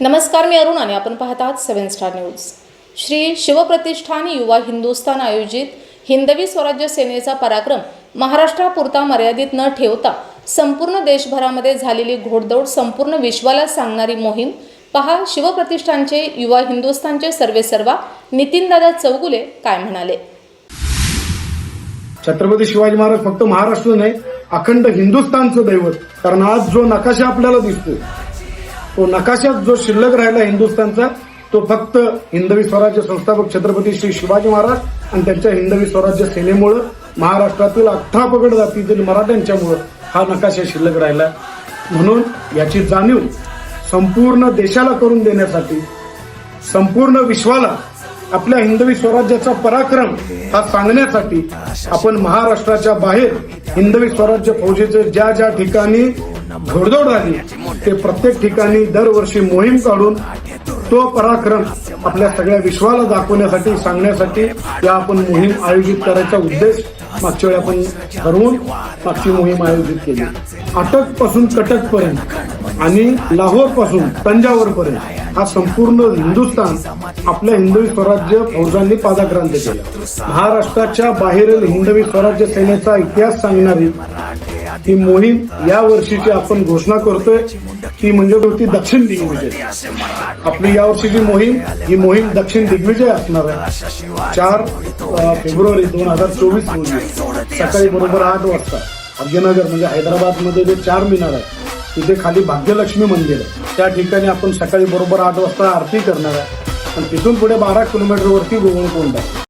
नमस्कार मी अरुण आणि आपण पाहत आहात seven star news. Shri Shivpratishthan Yuva Hindustan आयोजित हिंदवी स्वराज्य सेनेचा पराक्रम महाराष्ट्रापुरता मर्यादित न ठेवता संपूर्ण देशभरामध्ये झालेली घोडदौड संपूर्ण विश्वाला सांगणारी मोहीम पहा शिवप्रतिष्ठानचे युवा हिंदुस्थानचे सर्वेसर्वा नितीनदादा चौगुले काय म्हणाले? छत्रपती शिवाजी महाराज फक्त महाराष्ट्र नाही अखंड हिंदुस्थानचं दैवत. कारण आज जो नकाशा आपल्याला दिसतो तो नकाशात जो शिल्लक राहिला हिंदुस्थानचा तो फक्त हिंदवी स्वराज्य संस्थापक छत्रपती श्री शिवाजी महाराज आणि त्यांच्या हिंदवी स्वराज्य सेनेमुळं महाराष्ट्रातील अठरा पगड जातीतील मराठ्यांच्यामुळं हा नकाशा शिल्लक राहिला. म्हणून याची जाणीव संपूर्ण देशाला करून देण्यासाठी संपूर्ण विश्वाला आपल्या हिंदवी स्वराज्याचा पराक्रम हा सांगण्यासाठी आपण महाराष्ट्राच्या बाहेर हिंदवी स्वराज्य फौजेचे ज्या ज्या ठिकाणी घोडदौड झाली ते प्रत्येक ठिकाणी दरवर्षी मोहीम काढून तो पराक्रम आपल्या सगळ्या विश्वाला दाखवण्यासाठी सांगण्यासाठी या आपण मोहीम आयोजित करायचा उद्देश मागच्या वेळी आपण ठरवून मागची मोहीम आयोजित केली. अटकपासून कटक पर्यंत आणि लाहोरपासून तंजावर पर्यंत हा संपूर्ण हिंदुस्थान आपल्या हिंदवी स्वराज्य फौजांनी पादाक्रांत केला. महाराष्ट्राच्या बाहेरील हिंदवी स्वराज्य सेनेचा इतिहास सांगणारी ही मोहीम या वर्षीची आपण घोषणा करतोय. ती म्हणजे होती दक्षिण दिग्विजय. आपली या वर्षीची मोहीम ही मोहीम दक्षिण दिग्विजय असणार आहे. चार फेब्रुवारी दोन हजार चोवीस रोजी सकाळी बरोबर आठ वाजता भाग्यनगर म्हणजे हैदराबादमध्ये जे चार मिनार आहे तिथे खाली भाग्यलक्ष्मी मंदिर आहे. त्या ठिकाणी आपण सकाळी बरोबर आठ वाजता आरती करणार आहे. आणि तिथून पुढे बारा किलोमीटर वरती गोवळकोंड आहे.